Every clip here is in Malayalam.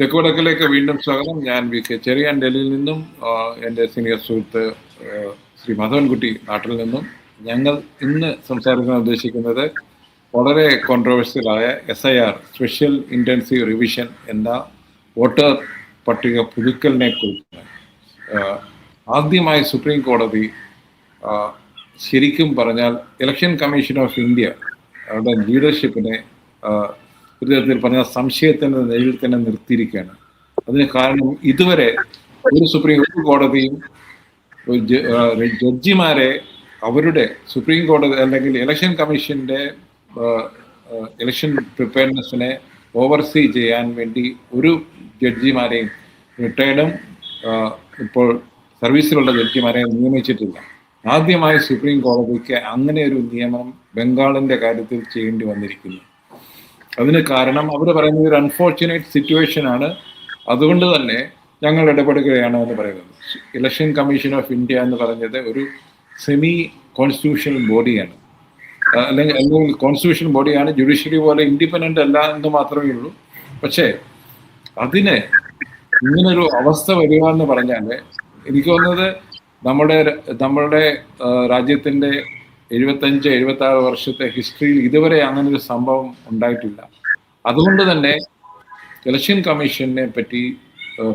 തെക്കുവടക്കിലേക്ക് വീണ്ടും സ്വാഗതം. ഞാൻ വി കെ ചെറിയാൻ ഡൽഹിയിൽ നിന്നും എന്റെ സീനിയർ സുഹൃത്ത് ശ്രീ മാധവൻകുട്ടി നാട്ടിൽ നിന്നും ഞങ്ങൾ ഇന്ന് സംസാരിക്കാൻ ഉദ്ദേശിക്കുന്നത് വളരെ കോൺട്രവേഴ്സ്യലായ S I R special intensive revision എന്ന വോട്ടർ പട്ടിക പുതുക്കലിനെ കുറിച്ചാണ്. ആ, ആദ്യമായി സുപ്രീം കോടതി ശരിക്കും പറഞ്ഞാൽ ഇലക്ഷൻ കമ്മീഷൻ ഓഫ് ഇന്ത്യ അവരുടെ ലീഡർഷിപ്പിനെ ഒരു തരത്തിൽ പറഞ്ഞ സംശയത്തിന്റെ നിലയിൽ തന്നെ നിർത്തിയിരിക്കുകയാണ്. അതിന് കാരണം ഇതുവരെ ഒരു സുപ്രീം കോടതിയും ജഡ്ജിമാരെ അവരുടെ സുപ്രീം കോടതി അല്ലെങ്കിൽ ഇലക്ഷൻ കമ്മീഷന്റെ ഇലക്ഷൻ പ്രിപ്പയർനെസ്സിനെ ഓവർസീ ചെയ്യാൻ വേണ്ടി ഒരു ജഡ്ജിമാരെയും റിട്ടയർഡും ഇപ്പോൾ സർവീസിലുള്ള ജഡ്ജിമാരെയും നിയമിച്ചിട്ടില്ല. ആദ്യമായി സുപ്രീം കോടതിക്ക് അങ്ങനെ ഒരു നിയമം ബംഗാളിന്റെ കാര്യത്തിൽ ചെയ്യേണ്ടി വന്നിരിക്കുന്നു. അതിന് കാരണം അവർ പറയുന്നത് ഒരു അൺഫോർച്ചുനേറ്റ് സിറ്റുവേഷൻ ആണ്. അതുകൊണ്ട് തന്നെ ഞങ്ങൾ ഇടപെടുകയാണ് എന്ന് പറയുന്നത്. ഇലക്ഷൻ കമ്മീഷൻ ഓഫ് ഇന്ത്യ എന്ന് പറഞ്ഞത് ഒരു സെമി കോൺസ്റ്റിറ്റ്യൂഷണൽ ബോഡിയാണ് അല്ലെങ്കിൽ അല്ലെങ്കിൽ കോൺസ്റ്റിറ്റ്യൂഷൻ ബോഡിയാണ് ജുഡീഷ്യറി പോലെ ഇൻഡിപെൻഡന്റ് അല്ല എന്ന് മാത്രമേ ഉള്ളൂ. പക്ഷേ അതിന് ഇങ്ങനൊരു അവസ്ഥ വരിക എന്ന് പറഞ്ഞാൽ എനിക്ക് തോന്നുന്നത് നമ്മുടെ നമ്മളുടെ രാജ്യത്തിന്റെ എഴുപത്തഞ്ച് എഴുപത്തി ആറ് വർഷത്തെ ഹിസ്റ്ററിയിൽ ഇതുവരെ അങ്ങനെ ഒരു സംഭവം ഉണ്ടായിട്ടില്ല. അതുകൊണ്ട് തന്നെ ഇലക്ഷൻ കമ്മീഷനെ പറ്റി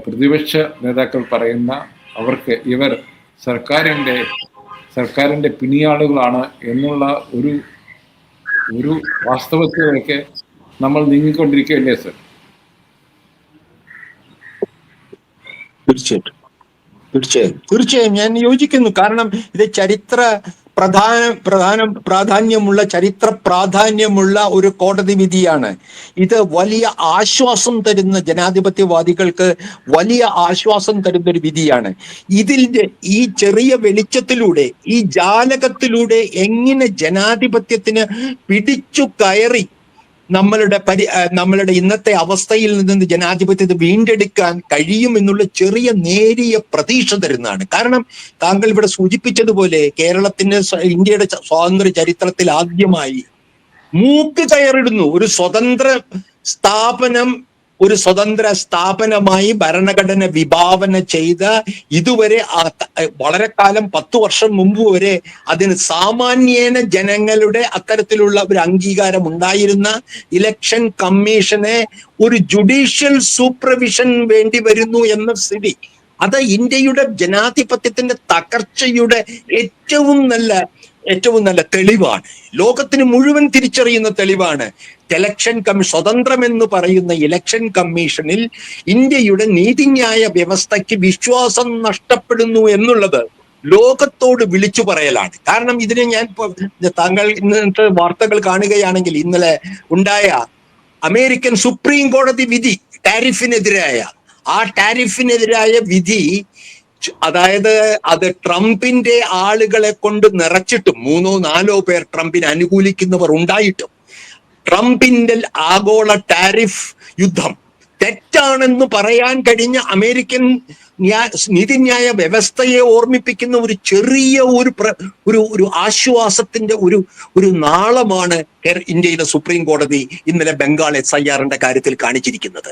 പ്രതിപക്ഷ നേതാക്കൾ പറയുന്ന അവർക്ക് ഇവർ സർക്കാരിന്റെ സർക്കാരിന്റെ പിണിയാളുകളാണ് എന്നുള്ള ഒരു ഒരു വാസ്തവത്തിലേക്ക് നമ്മൾ നീങ്ങിക്കൊണ്ടിരിക്കുകയല്ലേ സർ? തീർച്ചയായിട്ടും. തീർച്ചയായും. തീർച്ചയായും ഞാൻ യോജിക്കുന്നു. കാരണം ഇത് ചരിത്ര പ്രധാന പ്രധാന പ്രാധാന്യമുള്ള ചരിത്ര പ്രാധാന്യമുള്ള ഒരു കോടതി വിധിയാണ്. ഇത് വലിയ ആശ്വാസം തരുന്ന ജനാധിപത്യവാദികൾക്ക് വലിയ ആശ്വാസം തരുന്ന ഒരു വിധിയാണ്. ഇതിന്റെ ഈ ചെറിയ വെളിച്ചത്തിലൂടെ ഈ ജാലകത്തിലൂടെ എങ്ങനെ ജനാധിപത്യത്തിന് പിടിച്ചു കയറി നമ്മളുടെ പരി നമ്മളുടെ ഇന്നത്തെ അവസ്ഥയിൽ നിന്ന് ജനാധിപത്യത്തെ വീണ്ടെടുക്കാൻ കഴിയും എന്നുള്ള ചെറിയ നേരിയ പ്രതീക്ഷ തരുന്നതാണ്. കാരണം താങ്കൾ ഇവിടെ സൂചിപ്പിച്ചതുപോലെ കേരളത്തിന്റെ ഇന്ത്യയുടെ സ്വാതന്ത്ര്യ ചരിത്രത്തിൽ ആദ്യമായി മൂക്ക് കയറിടുന്നു. ഒരു സ്വതന്ത്ര സ്ഥാപനം ഒരു സ്വതന്ത്ര സ്ഥാപനമായി ഭരണഘടന വിഭാവന ചെയ്ത ഇതുവരെ വളരെ കാലം പത്തു വർഷം മുമ്പ് വരെ അതിന് സാമാന്യേന ജനങ്ങളുടെ അത്തരത്തിലുള്ള ഒരു അംഗീകാരം ഉണ്ടായിരുന്ന ഇലക്ഷൻ കമ്മീഷനെ ഒരു ജുഡീഷ്യൽ സൂപ്പർവിഷൻ വേണ്ടി വരുന്നു എന്ന സ്ഥിതി. അത് ഇന്ത്യയുടെ ജനാധിപത്യത്തിന്റെ തകർച്ചയുടെ ഏറ്റവും നല്ല ഏറ്റവും നല്ല തെളിവാണ്. ലോകത്തിന് മുഴുവൻ തിരിച്ചറിയുന്ന തെളിവാണ്. ഇലക്ഷൻ കമ്മീഷൻ സ്വതന്ത്രമെന്ന് പറയുന്ന ഇലക്ഷൻ കമ്മീഷനിൽ ഇന്ത്യയുടെ നീതിന്യായ വ്യവസ്ഥയ്ക്ക് വിശ്വാസം നഷ്ടപ്പെടുന്നു എന്നുള്ളത് ലോകത്തോട് വിളിച്ചു പറയലാണ്. കാരണം ഇതിനെ ഞാൻ താങ്കൾ ഇന്നത്തെ വാർത്തകൾ കാണുകയാണെങ്കിൽ ഇന്നലെ ഉണ്ടായ അമേരിക്കൻ സുപ്രീം കോടതി വിധി ടാരിഫിനെതിരായ ആ ടാരിഫിനെതിരായ വിധി അതായത് അത് ട്രംപിന്റെ ആളുകളെ കൊണ്ട് നിറച്ചിട്ടും മൂന്നോ നാലോ പേർ ട്രംപിനെ അനുകൂലിക്കുന്നവർ ഉണ്ടായിട്ടും ട്രംപിന്റെ ആഗോള ടാരിഫ് യുദ്ധം തെറ്റാണെന്ന് പറയാൻ കഴിഞ്ഞ അമേരിക്കൻ നീതിന്യായ വ്യവസ്ഥയെ ഓർമ്മിപ്പിക്കുന്ന ഒരു ചെറിയ ഒരു ഒരു ഒരു ആശ്വാസത്തിന്റെ ഒരു ഒരു നാളമാണ് ഇന്ത്യയിലെ സുപ്രീം കോടതി ഇന്നലെ ബംഗാൾ എസ് ഐ ആറിന്റെ കാര്യത്തിൽ കാണിച്ചിരിക്കുന്നത്.